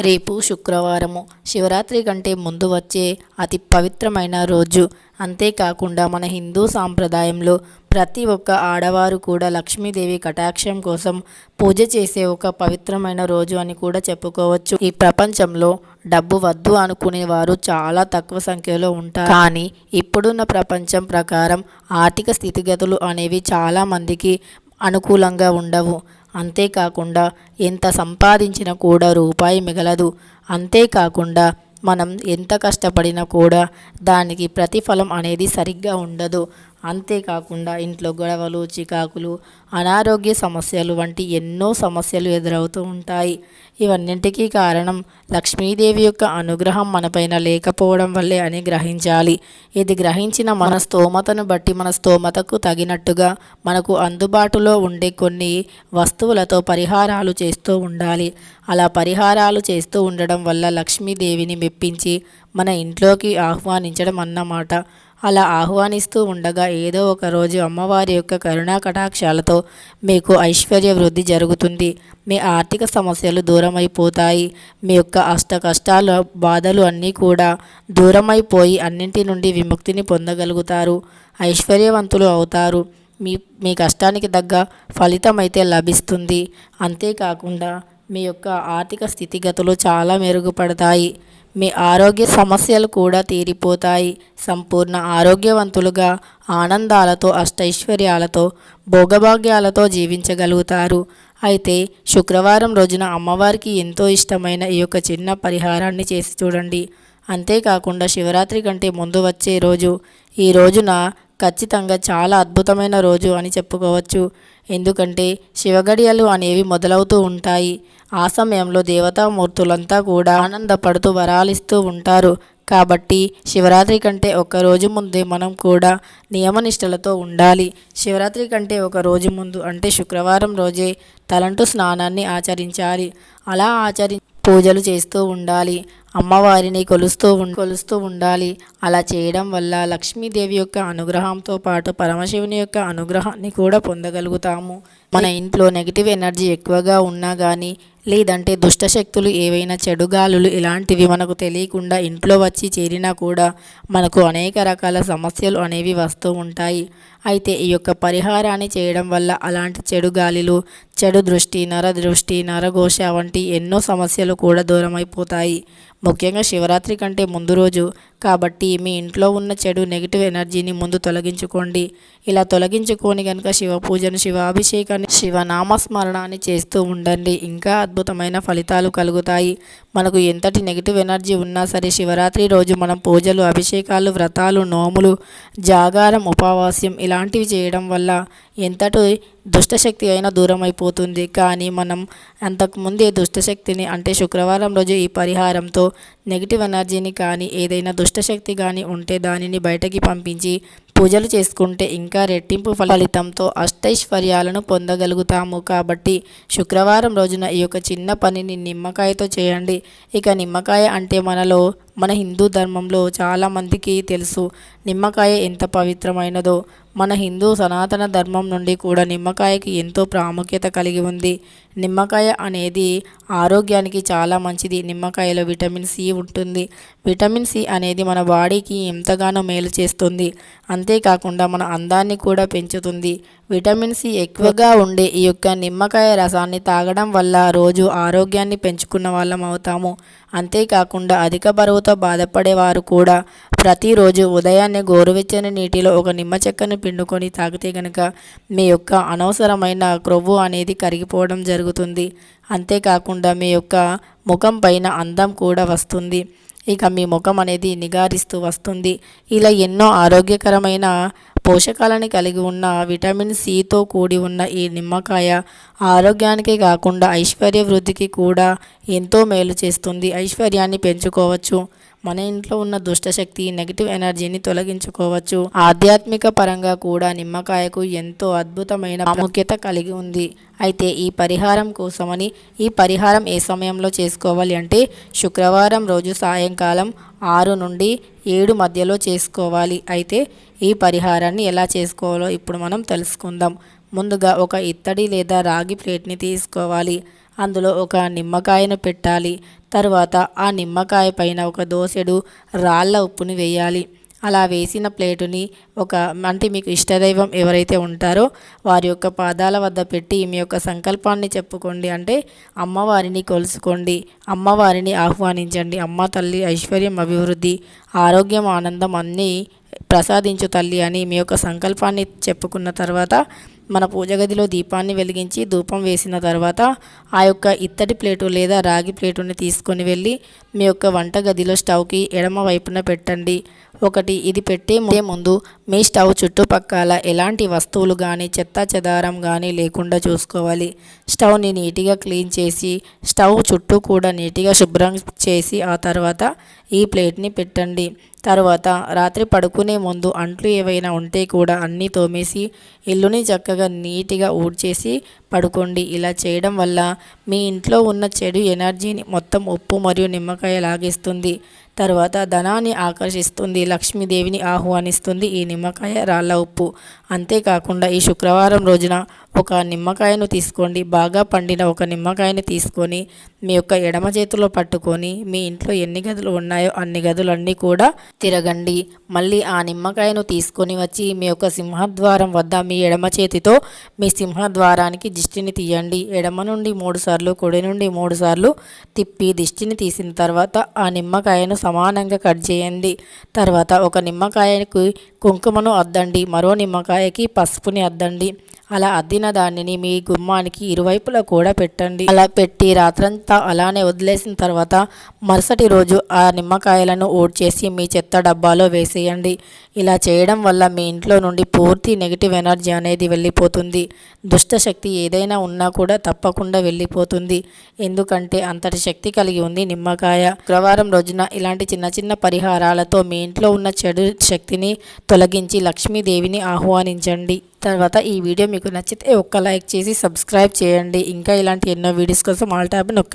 రేపు శుక్రవారము. శివరాత్రి కంటే ముందు వచ్చే అతి పవిత్రమైన రోజు. అంతేకాకుండా మన హిందూ సాంప్రదాయంలో ప్రతి ఒక్క ఆడవారు కూడా లక్ష్మీదేవి కటాక్షం కోసం పూజ చేసే ఒక పవిత్రమైన రోజు అని కూడా చెప్పుకోవచ్చు. ఈ ప్రపంచంలో డబ్బు వద్దు అనుకునే వారు చాలా తక్కువ సంఖ్యలో ఉంటారు. కానీ ఇప్పుడున్న ప్రపంచం ప్రకారం ఆర్థిక స్థితిగతులు అనేవి చాలా మందికి అనుకూలంగా ఉండవు. అంతేకాకుండా ఎంత సంపాదించినా కూడా రూపాయి మిగలదు. అంతేకాకుండా మనం ఎంత కష్టపడినా కూడా దానికి ప్రతిఫలం అనేది సరిగ్గా ఉండదు. అంతేకాకుండా ఇంట్లో గొడవలు చికాకులు అనారోగ్య సమస్యలు వంటి ఎన్నో సమస్యలు ఎదురవుతూ ఉంటాయి. ఇవన్నింటికీ కారణం లక్ష్మీదేవి యొక్క అనుగ్రహం మనపైన లేకపోవడం వల్లే అని గ్రహించాలి. ఇది గ్రహించిన మన స్తోమతను బట్టి మన స్తోమతకు తగినట్టుగా మనకు అందుబాటులో ఉండే కొన్ని వస్తువులతో పరిహారాలు చేస్తూ ఉండాలి. అలా పరిహారాలు చేస్తూ ఉండడం వల్ల లక్ష్మీదేవిని మెప్పించి మన ఇంట్లోకి ఆహ్వానించడం అన్నమాట. అలా ఆహ్వానిస్తూ ఉండగా ఏదో ఒక రోజు అమ్మవారి యొక్క కరుణా కటాక్షాలతో మీకు ఐశ్వర్య వృద్ధి జరుగుతుంది. మీ ఆర్థిక సమస్యలు దూరమైపోతాయి. మీ యొక్క అష్ట కష్టాల బాధలు అన్నీ కూడా దూరమైపోయి అన్నింటి నుండి విముక్తిని పొందగలుగుతారు. ఐశ్వర్యవంతులు అవుతారు. మీ మీ కష్టానికి తగ్గ ఫలితం అయితే లభిస్తుంది. అంతేకాకుండా మీ యొక్క ఆర్థిక స్థితిగతులు చాలా మెరుగుపడతాయి. మీ ఆరోగ్య సమస్యలు కూడా తీరిపోతాయి. సంపూర్ణ ఆరోగ్యవంతులుగా ఆనందాలతో అష్టైశ్వర్యాలతో భోగభాగ్యాలతో జీవించగలుగుతారు. అయితే శుక్రవారం రోజున అమ్మవారికి ఎంతో ఇష్టమైన ఈ యొక్క చిన్న పరిహారాన్ని చేసి చూడండి. అంతేకాకుండా శివరాత్రి కంటే ముందు వచ్చే రోజు. ఈ రోజున ఖచ్చితంగా చాలా అద్భుతమైన రోజు అని చెప్పుకోవచ్చు. ఎందుకంటే శివగడియలు అనేవి మొదలవుతూ ఉంటాయి. ఆ సమయంలో దేవతామూర్తులంతా కూడా ఆనందపడుతూ వరాలిస్తూ ఉంటారు. కాబట్టి శివరాత్రి కంటే ఒక రోజు ముందే మనం కూడా నియమనిష్టలతో ఉండాలి. శివరాత్రి కంటే ఒక రోజు ముందు అంటే శుక్రవారం రోజే తలంటు స్నానాన్ని ఆచరించాలి. అలా ఆచరి పూజలు చేస్తూ ఉండాలి. అమ్మవారిని కొలుస్తూ ఉం- కొలుస్తూ ఉండాలి. అలా చేయడం వల్ల లక్ష్మీదేవి యొక్క అనుగ్రహంతో పాటు పరమశివుని యొక్క అనుగ్రహాన్ని కూడా పొందగలుగుతాము. మన ఇంట్లో నెగిటివ్ ఎనర్జీ ఎక్కువగా ఉన్నా కానీ లేదంటే దుష్టశక్తులు ఏవైనా చెడుగాలులు ఇలాంటివి మనకు తెలియకుండా ఇంట్లో వచ్చి చేరినా కూడా మనకు అనేక రకాల సమస్యలు అనేవి వస్తూ ఉంటాయి. అయితే ఈ యొక్క పరిహారాన్ని చేయడం వల్ల అలాంటి చెడు గాలిలు చెడు దృష్టి నర దృష్టి నరఘోష వంటి ఎన్నో సమస్యలు కూడా దూరమైపోతాయి. ముఖ్యంగా శివరాత్రి కంటే ముందు రోజు కాబట్టి మీ ఇంట్లో ఉన్న చెడు నెగిటివ్ ఎనర్జీని ముందు తొలగించుకోండి. ఇలా తొలగించుకొని కనుక శివ పూజను శివ శివాభిషేకాన్ని శివనామస్మరణాన్ని చేస్తూ ఉండండి. ఇంకా అద్భుతమైన ఫలితాలు కలుగుతాయి. మనకు ఎంతటి నెగిటివ్ ఎనర్జీ ఉన్నా సరే శివరాత్రి రోజు మనం పూజలు అభిషేకాలు వ్రతాలు నోములు జాగారం ఉపవాస్యం ఇలాంటివి చేయడం వల్ల ఎంతటి దుష్టశక్తి అయినా దూరం అయిపోతుంది కానీ మనం అంతకుముందే దుష్టశక్తిని అంటే శుక్రవారం రోజు ఈ పరిహారంతో నెగిటివ్ ఎనర్జీని కానీ ఏదైనా దుష్టశక్తి కానీ ఉంటే దానిని బయటకి పంపించి పూజలు చేసుకుంటే ఇంకా రెట్టింపు ఫలితంతో అష్టైశ్వర్యాలను పొందగలుగుతాము. కాబట్టి శుక్రవారం రోజున ఈ యొక్క చిన్న పనిని నిమ్మకాయతో చేయండి. ఇక నిమ్మకాయ అంటే మనలో మన హిందూ ధర్మంలో చాలామందికి తెలుసు నిమ్మకాయ ఎంత పవిత్రమైనదో. మన హిందూ సనాతన ధర్మం నుండి కూడా నిమ్మకాయకి ఎంతో ప్రాముఖ్యత కలిగి ఉంది. నిమ్మకాయ అనేది ఆరోగ్యానికి చాలా మంచిది. నిమ్మకాయలో విటమిన్ సి ఉంటుంది. విటమిన్ సి అనేది మన బాడీకి ఎంతగానో మేలు చేస్తుంది. అంతేకాకుండా మన అందాన్ని కూడా పెంచుతుంది. విటమిన్ సి ఎక్కువగా ఉండే ఈ యొక్క నిమ్మకాయ రసాన్ని తాగడం వల్ల రోజు ఆరోగ్యాన్ని పెంచుకున్న వాళ్ళం అవుతాము. అంతేకాకుండా అధిక బరువు బాధపడే వారు కూడా. ప్రతిరోజు ఉదయాన్నే గోరువెచ్చని నీటిలో ఒక నిమ్మ చెక్కను పిండుకొని తాగితే గనక మీ యొక్క అనవసరమైన క్రొవ్వు అనేది కరిగిపోవడం జరుగుతుంది. అంతేకాకుండా మీ యొక్క ముఖం పైన అందం కూడా వస్తుంది. ఇక మీ ముఖం అనేది నిగారిస్తూ వస్తుంది. ఇలా ఎన్నో ఆరోగ్యకరమైన పోషకాలను కలిగి ఉన్న విటమిన్ సితో కూడి ఉన్న ఈ నిమ్మకాయ ఆరోగ్యానికి కాకుండా ఐశ్వర్య వృద్ధికి కూడా ఎంతో మేలు చేస్తుంది. ఐశ్వర్యాన్ని పెంచుకోవచ్చు. మన ఇంట్లో ఉన్న దుష్టశక్తి నెగిటివ్ ఎనర్జీని తొలగించుకోవచ్చు. ఆధ్యాత్మిక పరంగా కూడా నిమ్మకాయకు ఎంతో అద్భుతమైన ప్రాముఖ్యత కలిగి ఉంది. అయితే ఈ పరిహారం కోసమని ఈ పరిహారం ఏ సమయంలో చేసుకోవాలి అంటే శుక్రవారం రోజు సాయంకాలం ఆరు నుండి ఏడు మధ్యలో చేసుకోవాలి. అయితే ఈ పరిహారాన్ని ఎలా చేసుకోవాలో ఇప్పుడు మనం తెలుసుకుందాం. ముందుగా ఒక ఇత్తడి లేదా రాగి ప్లేట్ని తీసుకోవాలి. అందులో ఒక నిమ్మకాయను పెట్టాలి. తర్వాత ఆ నిమ్మకాయ పైన ఒక దోసెడు రాళ్ళ ఉప్పుని వేయాలి. అలా వేసిన ప్లేటుని ఒక అంటే మీకు ఇష్టదైవం ఎవరైతే ఉంటారో వారి యొక్క పాదాల వద్ద పెట్టి మీ యొక్క సంకల్పాన్ని చెప్పుకోండి. అంటే అమ్మవారిని కొలుసుకోండి. అమ్మవారిని ఆహ్వానించండి. అమ్మ తల్లి ఐశ్వర్యం అభివృద్ధి ఆరోగ్యం ఆనందం అన్నీ ప్రసాదించు తల్లి అని మీ యొక్క సంకల్పాన్ని చెప్పుకున్న తర్వాత మన పూజ గదిలో దీపాన్ని వెలిగించి ధూపం వేసిన తర్వాత ఆ యొక్క ఇత్తడి ప్లేటు లేదా రాగి ప్లేటుని తీసుకొని వెళ్ళి మీ యొక్క వంట గదిలో స్టవ్కి ఎడమ వైపున పెట్టండి. ఒకటి ఇది పెట్టే ముందు మీ స్టవ్ చుట్టుపక్కల ఎలాంటి వస్తువులు కానీ చెత్త చెదారం కానీ లేకుండా చూసుకోవాలి. స్టవ్ని నీట్గా క్లీన్ చేసి స్టవ్ చుట్టూ కూడా నీట్గా శుభ్రం చేసి ఆ తర్వాత ఈ ప్లేట్ని పెట్టండి. తర్వాత రాత్రి పడుకునే ముందు అంట్లు ఏవైనా ఉంటే కూడా అన్నీ తోమేసి ఇల్లుని చక్కగా నీట్గా ఊడ్చేసి పడుకోండి. ఇలా చేయడం వల్ల మీ ఇంట్లో ఉన్న చెడు ఎనర్జీని మొత్తం ఉప్పు మరియు నిమ్మకాయ లాగేస్తుంది. తర్వాత ధనాన్ని ఆకర్షిస్తుంది. లక్ష్మీదేవిని ఆహ్వానిస్తుంది. ఈ నిమ్మకాయ రాళ్ళ ఉప్పు. అంతేకాకుండా ఈ శుక్రవారం రోజున ఒక నిమ్మకాయను తీసుకోండి. బాగా పండిన ఒక నిమ్మకాయని తీసుకొని మీ యొక్క ఎడమ చేతిలో పట్టుకొని మీ ఇంట్లో ఎన్ని గదులు ఉన్నాయో అన్ని గదులన్నీ కూడా తిరగండి. మళ్ళీ ఆ నిమ్మకాయను తీసుకొని వచ్చి మీ యొక్క సింహద్వారం వద్ద మీ ఎడమ చేతితో మీ సింహద్వారానికి దిష్టిని తీయండి. ఎడమ నుండి మూడు సార్లు కుడి నుండి మూడు సార్లు తిప్పి దిష్టిని తీసిన తర్వాత ఆ నిమ్మకాయను సమానంగా కట్ చేయండి. తర్వాత ఒక నిమ్మకాయకి కుంకుమను అద్దండి. మరో నిమ్మకాయకి పసుపుని అద్దండి. అలా అద్దిన దానిని మీ గుమ్మానికి ఇరువైపులా కూడా పెట్టండి. అలా పెట్టి రాత్రంతా అలానే వదిలేసిన తర్వాత మరుసటి రోజు ఆ నిమ్మకాయలను ఓడ్చేసి మీ చెత్త డబ్బాలో వేసేయండి. ఇలా చేయడం వల్ల మీ ఇంట్లో నుండి పూర్తి నెగిటివ్ ఎనర్జీ అనేది వెళ్ళిపోతుంది. దుష్ట శక్తి ఏదైనా ఉన్నా కూడా తప్పకుండా వెళ్ళిపోతుంది. ఎందుకంటే అంతటి శక్తి కలిగి ఉంది నిమ్మకాయ. శుక్రవారం రోజున ఇలాంటి చిన్న చిన్న పరిహారాలతో మీ ఇంట్లో ఉన్న చెడు శక్తిని తొలగించి లక్ష్మీదేవిని ఆహ్వానించండి. తర్వాత ఈ వీడియో మీకు నచ్చితే ఒక్క లైక్ చేసి సబ్స్క్రైబ్ చేయండి. ఇంకా ఇలాంటి ఎన్నో వీడియోస్ కోసం ఆల్ ట్యాబ్ నొక్క